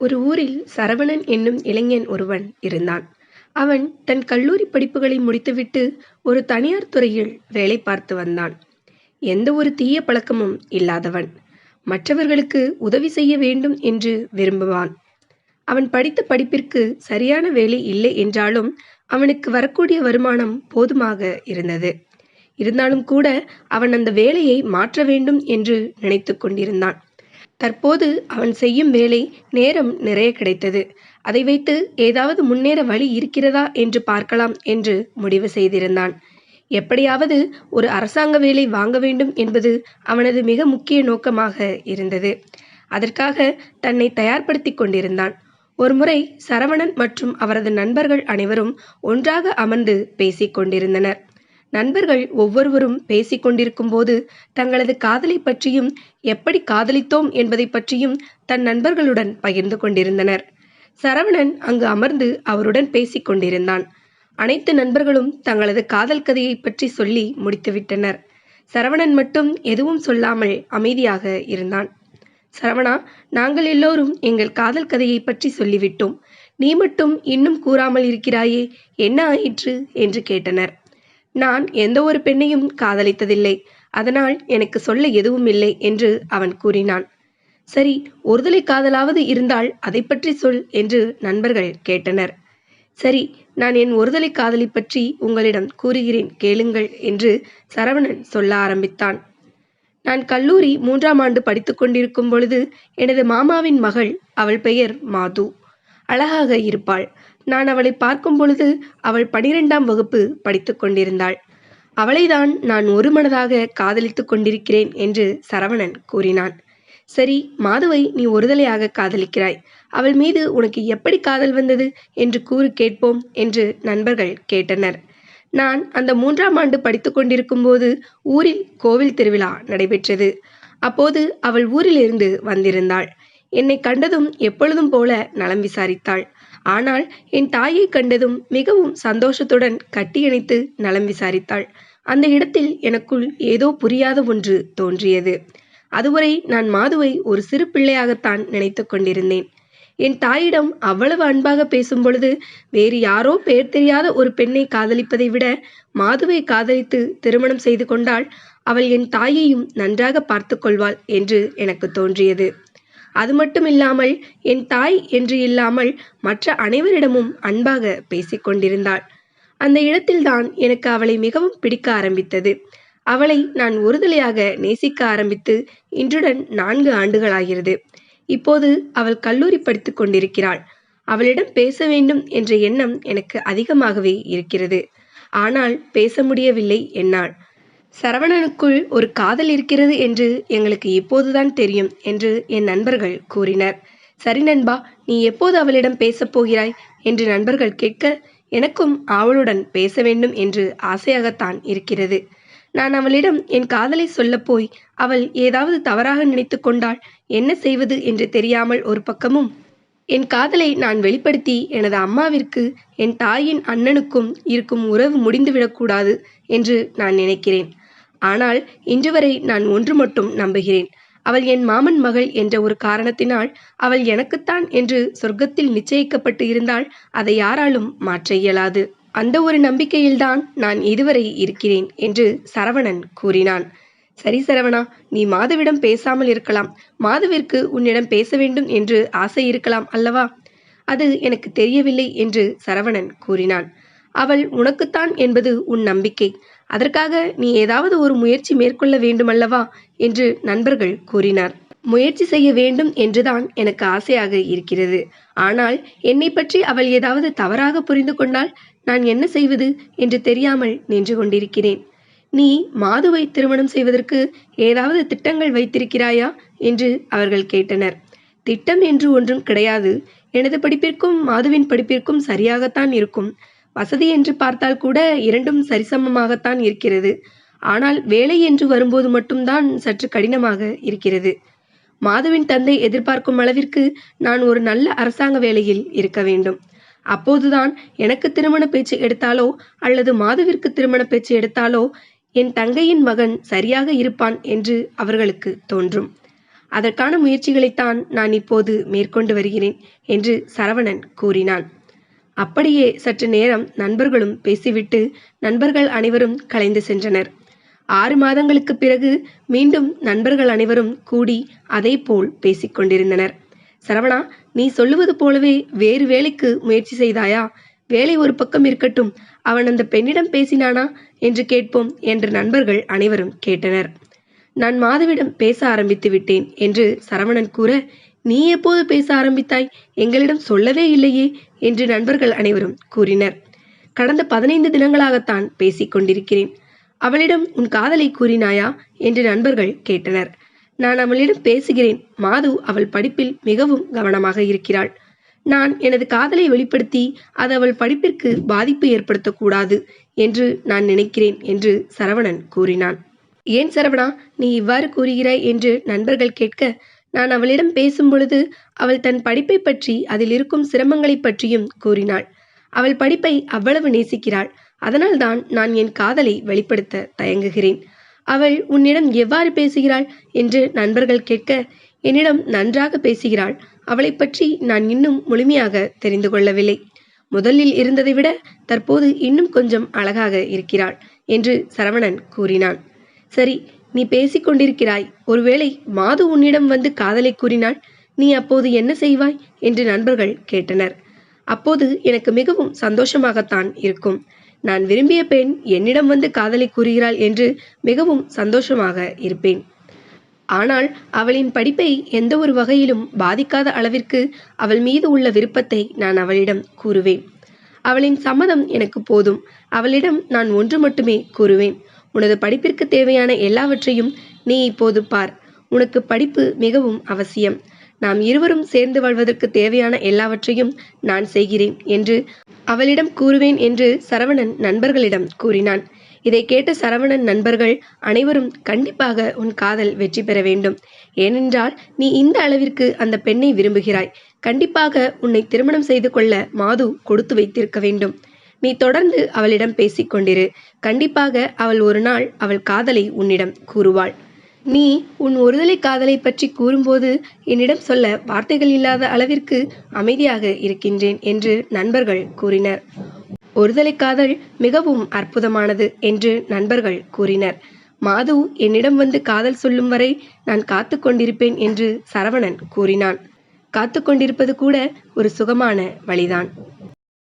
ஒரு ஊரில் சரவணன் என்னும் இளைஞன் ஒருவன் இருந்தான். அவன் தன் கல்லூரி படிப்புகளை முடித்துவிட்டு ஒரு தனியார் துறையில் வேலை பார்த்து வந்தான். எந்த ஒரு தீய பழக்கமும் இல்லாதவன். மற்றவர்களுக்கு உதவி செய்ய வேண்டும் என்று விரும்புவான். அவன் படித்த படிப்பிற்கு சரியான வேலை இல்லை என்றாலும் அவனுக்கு வரக்கூடிய வருமானம் போதுமாக இருந்தது. இருந்தாலும் கூட அவன் அந்த வேலையை மாற்ற வேண்டும் என்று நினைத்து கொண்டிருந்தான். தற்போது அவன் செய்யும் வேலை நேரம் நிறைய கிடைத்தது. அதை வைத்து ஏதாவது முன்னேற வழி இருக்கிறதா என்று பார்க்கலாம் என்று முடிவு செய்திருந்தான். எப்படியாவது ஒரு அரசாங்க வேலை வாங்க வேண்டும் என்பது அவனது மிக முக்கிய நோக்கமாக இருந்தது. அதற்காக தன்னை தயார்படுத்திக் கொண்டிருந்தான். ஒருமுறை சரவணன் மற்றும் அவரது நண்பர்கள் அனைவரும் ஒன்றாக அமர்ந்து பேசிக் கொண்டிருந்தனர். நண்பர்கள் ஒவ்வொருவரும் பேசிக் கொண்டிருக்கும்போது தங்களது காதலைப் பற்றியும் எப்படி காதலித்தோம் என்பதைப் பற்றியும் தன் நண்பர்களுடன் பகிர்ந்து கொண்டிருந்தனர். சரவணன் அங்கு அமர்ந்து அவருடன் பேசிக் கொண்டிருந்தான். அனைத்து நண்பர்களும் தங்களது காதல் கதையைப் பற்றி சொல்லி முடித்துவிட்டனர். சரவணன் மட்டும் எதுவும் சொல்லாமல் அமைதியாக இருந்தான். சரவணா நாங்கள் எல்லோரும் எங்கள் காதல் கதையைப் பற்றி சொல்லிவிட்டோம். நீ மட்டும் இன்னும் கூறாமல் இருக்கிறாயே என்ன ஆயிற்று? என்று கேட்டனர். நான் எந்த ஒரு பெண்ணையும் காதலித்ததில்லை. அதனால் எனக்கு சொல்ல எதுவும் இல்லை என்று அவன் கூறினான். சரி ஒருதலை காதலாவது இருந்தால் அதை பற்றி சொல் என்று நண்பர்கள் கேட்டனர். சரி நான் என் ஒருதலை காதலி பற்றி உங்களிடம் கூறுகிறேன் கேளுங்கள் என்று சரவணன் சொல்ல ஆரம்பித்தான். நான் கல்லூரி மூன்றாம் ஆண்டு படித்து கொண்டிருக்கும் பொழுது எனது மாமாவின் மகள் அவள் பெயர் மாது. அழகாக இருப்பாள். நான் அவளைப் பார்க்கும் பொழுது அவள் பனிரெண்டாம் வகுப்பு படித்து கொண்டிருந்தாள். அவளைதான் நான் ஒரு மனதாக காதலித்து கொண்டிருக்கிறேன் என்று சரவணன் கூறினான். சரி மாதுவை நீ ஒருதலையாக காதலிக்கிறாய். அவள் மீது உனக்கு எப்படி காதல் வந்தது? என்று கூறு கேட்போம் என்று நண்பர்கள் கேட்டனர். நான் அந்த மூன்றாம் ஆண்டு படித்துக் கொண்டிருக்கும்போது ஊரில் கோவில் திருவிழா நடைபெற்றது. அப்போது அவள் ஊரிலிருந்து வந்திருந்தாள். என்னை கண்டதும் எப்பொழுதும் போல நலம் விசாரித்தாள். ஆனால் என் தாயைக் கண்டதும் மிகவும் சந்தோஷத்துடன் கட்டியணைத்து நலம் விசாரித்தாள். அந்த இடத்தில் எனக்குள் ஏதோ புரியாத ஒன்று தோன்றியது. அதுவரை நான் மாதுவை ஒரு சிறு பிள்ளையாகத்தான் நினைத்து கொண்டிருந்தேன். என் தாயிடம் அவ்வளவு அன்பாக பேசும் பொழுது வேறு யாரோ பெயர் தெரியாத ஒரு பெண்ணை காதலிப்பதை விட மாதுவை காதலித்து திருமணம் செய்து கொண்டால் அவள் என் தாயையும் நன்றாக பார்த்து கொள்வாள் என்று எனக்குத் தோன்றியது. அது மட்டும் இல்லாமல் என் தாய் என்று இல்லாமல் மற்ற அனைவரிடமும் அன்பாக பேசிக்கொண்டிருந்தாள் அந்த இடத்தில்தான் எனக்கு அவளை மிகவும் பிடிக்க ஆரம்பித்தது. அவளை நான் ஒருதலையாக நேசிக்க ஆரம்பித்து இன்றுடன் நான்கு ஆண்டுகளாகிறது. இப்போது அவள் கல்லூரி படித்துக் கொண்டிருக்கிறாள். அவளிடம் பேச வேண்டும் என்ற எண்ணம் எனக்கு அதிகமாகவே இருக்கிறது. ஆனால் பேச முடியவில்லை என்னால். சரவணனுக்குள் ஒரு காதல் இருக்கிறது என்று எங்களுக்கு இப்போதுதான் தெரியும் என்று என் நண்பர்கள் கூறினர். சரி நண்பா நீ எப்போது அவளிடம் பேசப் போகிறாய்? என்று நண்பர்கள் கேட்க எனக்கும் ஆவலுடன் பேச வேண்டும் என்று ஆசையாகத்தான் இருக்கிறது. நான் அவளிடம் என் காதலை சொல்லப்போய் அவள் ஏதாவது தவறாக நினைத்து கொண்டால் என்ன செய்வது என்று தெரியாமல் ஒரு பக்கமும் என் காதலை நான் வெளிப்படுத்தி எனது அம்மாவிற்கு என் தாயின் அண்ணனுக்கும் இருக்கும் உறவு முடிந்துவிடக்கூடாது என்று நான் நினைக்கிறேன். ஆனால் இன்று வரை நான் ஒன்று மட்டும் நம்புகிறேன். அவள் என் மாமன் மகள் என்ற ஒரு காரணத்தினால் அவள் எனக்குத்தான் என்று சொர்க்கத்தில் நிச்சயிக்கப்பட்டு இருந்தால் அதை யாராலும் மாற்ற இயலாது. அந்த ஒரு நம்பிக்கையில்தான் நான் இதுவரை இருக்கிறேன் என்று சரவணன் கூறினான். சரி சரவணா நீ மாதவிடம் பேசாமல் இருக்கலாம். மாதவிற்கு உன்னிடம் பேச வேண்டும் என்று ஆசை இருக்கலாம் அல்லவா? அது எனக்கு தெரியவில்லை என்று சரவணன் கூறினான். அவள் உனக்குத்தான் என்பது உன் நம்பிக்கை. அதற்காக நீ ஏதாவது ஒரு முயற்சி மேற்கொள்ள வேண்டுமல்லவா? என்று நண்பர்கள் கூறினார் முயற்சி செய்ய வேண்டும் என்றுதான் எனக்கு ஆசையாக இருக்கிறது. ஆனால் என்னை பற்றி அவள் ஏதாவது தவறாக புரிந்து கொண்டால் நான் என்ன செய்வது என்று தெரியாமல் நின்று கொண்டிருக்கிறேன். நீ மாதுவை திருமணம் செய்வதற்கு ஏதாவது திட்டங்கள் வைத்திருக்கிறாயா? என்று அவர்கள் கேட்டனர். திட்டம் என்று ஒன்றும் கிடையாது. எனது படிப்பிற்கும் மாதுவின் படிப்பிற்கும் சரியாகத்தான் இருக்கும். வசதி என்று பார்த்தால் கூட இரண்டும் சரிசமமாகத்தான் இருக்கிறது. ஆனால் வேலை என்று வரும்போது மட்டும்தான் சற்று கடினமாக இருக்கிறது. மாதுவின் தந்தை எதிர்பார்க்கும் அளவிற்கு நான் ஒரு நல்ல அரசாங்க வேலையில் இருக்க வேண்டும். அப்போதுதான் எனக்கு திருமணப் பேச்சு எடுத்தாலோ அல்லது மாதுவிற்கு திருமணப் பேச்சு எடுத்தாலோ என் தங்கையின் மகன் சரியாக இருப்பான் என்று அவர்களுக்கு தோன்றும். அதற்கான முயற்சிகளைத்தான் நான் இப்போது மேற்கொண்டு வருகிறேன் என்று சரவணன் கூறினான் அப்படியே சற்று நேரம் நண்பர்களும் பேசிவிட்டு நண்பர்கள் அனைவரும் கலைந்து சென்றனர். ஆறு மாதங்களுக்கு பிறகு மீண்டும் நண்பர்கள் அனைவரும் கூடி அதே போல் பேசிக்கொண்டிருந்தனர் சரவணா நீ சொல்லுவது போலவே வேறு வேலைக்கு முயற்சி செய்தாயா? வேலை ஒரு பக்கம் இருக்கட்டும் அவன் அந்த பெண்ணிடம் பேசினானா என்று கேட்போம் என்று நண்பர்கள் அனைவரும் கேட்டனர். நான் மாதவிடம் பேச ஆரம்பித்து விட்டேன் என்று சரவணன் கூற நீ எப்போது பேச ஆரம்பித்தாய்? எங்களிடம் சொல்லவே இல்லையே என்று நண்பர்கள் அனைவரும் கூறினர். கடந்த பதினைந்து தினங்களாகத்தான் பேசிக் கொண்டிருக்கிறேன். அவளிடம் உன் காதலை கூறினாயா? என்று நண்பர்கள் கேட்டனர். நான் அவளிடம் பேசுகிறேன். மாது அவள் படிப்பில் மிகவும் கவனமாக இருக்கிறாள். நான் எனது காதலை வெளிப்படுத்தி அது அவள் படிப்பிற்கு பாதிப்பு ஏற்படுத்தக்கூடாது என்று நான் நினைக்கிறேன் என்று சரவணன் கூறினான். ஏன் சரவணா? நீ இவ்வாறு கூறுகிறாய்? என்று நண்பர்கள் கேட்க நான் அவளிடம் பேசும் பொழுது அவள் தன் படிப்பை பற்றி அதில் இருக்கும் சிரமங்களை பற்றியும் கூறினாள். அவள் படிப்பை அவ்வளவு நேசிக்கிறாள். அதனால்தான் நான் என் காதலை வெளிப்படுத்த தயங்குகிறேன். அவள் உன்னிடம் எவ்வாறு பேசுகிறாள் என்று நண்பர்கள் கேட்க என்னிடம் நன்றாக பேசுகிறாள். அவளை பற்றி நான் இன்னும் முழுமையாக தெரிந்து கொள்ளவில்லை. முதலில் இருந்ததை விட தற்போது இன்னும் கொஞ்சம் அழகாக இருக்கிறாள் என்று சரவணன் கூறினான். சரி நீ பேசிக் கொண்டிருக்கிறாய் ஒருவேளை மாது உன்னிடம் வந்து காதலை கூறினாள். நீ அப்போது என்ன செய்வாய்? என்று நண்பர்கள் கேட்டனர். அப்போது எனக்கு மிகவும் சந்தோஷமாகத்தான் இருக்கும். நான் விரும்பிய பெண் என்னிடம் வந்து காதலை கூறுகிறாள் என்று மிகவும் சந்தோஷமாக இருப்பேன். ஆனால் அவளின் படிப்பை எந்த ஒரு வகையிலும் பாதிக்காத அளவிற்கு அவள் மீது உள்ள விருப்பத்தை நான் அவளிடம் கூறுவேன். அவளின் சம்மதம் எனக்கு போதும். அவளிடம் நான் ஒன்று மட்டுமே கூறுவேன். உனது படிப்பிற்கு தேவையான எல்லாவற்றையும் நீ இப்போது பார். உனக்கு படிப்பு மிகவும் அவசியம். நாம் இருவரும் சேர்ந்து வாழ்வதற்கு தேவையான எல்லாவற்றையும் நான் செய்கிறேன் என்று அவளிடம் கூறுவேன் என்று சரவணன் நண்பர்களிடம் கூறினான். இதை கேட்ட சரவணன் நண்பர்கள் அனைவரும் கண்டிப்பாக உன் காதல் வெற்றி பெற வேண்டும். ஏனென்றால் நீ இந்த அளவிற்கு அந்த பெண்ணை விரும்புகிறாய். கண்டிப்பாக உன்னை திருமணம் செய்து கொள்ள மாது கொடுத்து வைத்திருக்க வேண்டும். நீ தொடர்ந்து அவளிடம் பேசிக் கொண்டிரு கண்டிப்பாக அவள் ஒரு நாள் அவள் காதலை உன்னிடம் கூறுவாள். நீ உன் ஒருதலை காதலை பற்றி கூறும்போது என்னிடம் சொல்ல வார்த்தைகள் இல்லாத அளவிற்கு அமைதியாக இருக்கின்றேன் என்று நண்பர்கள் கூறினர். ஒருதலை காதல் மிகவும் அற்புதமானது என்று நண்பர்கள் கூறினர். மாது என்னிடம் வந்து காதல் சொல்லும் வரை நான் காத்து கொண்டிருப்பேன் என்று சரவணன் கூறினான். காத்து கொண்டிருப்பது கூட ஒரு சுகமான வழிதான்.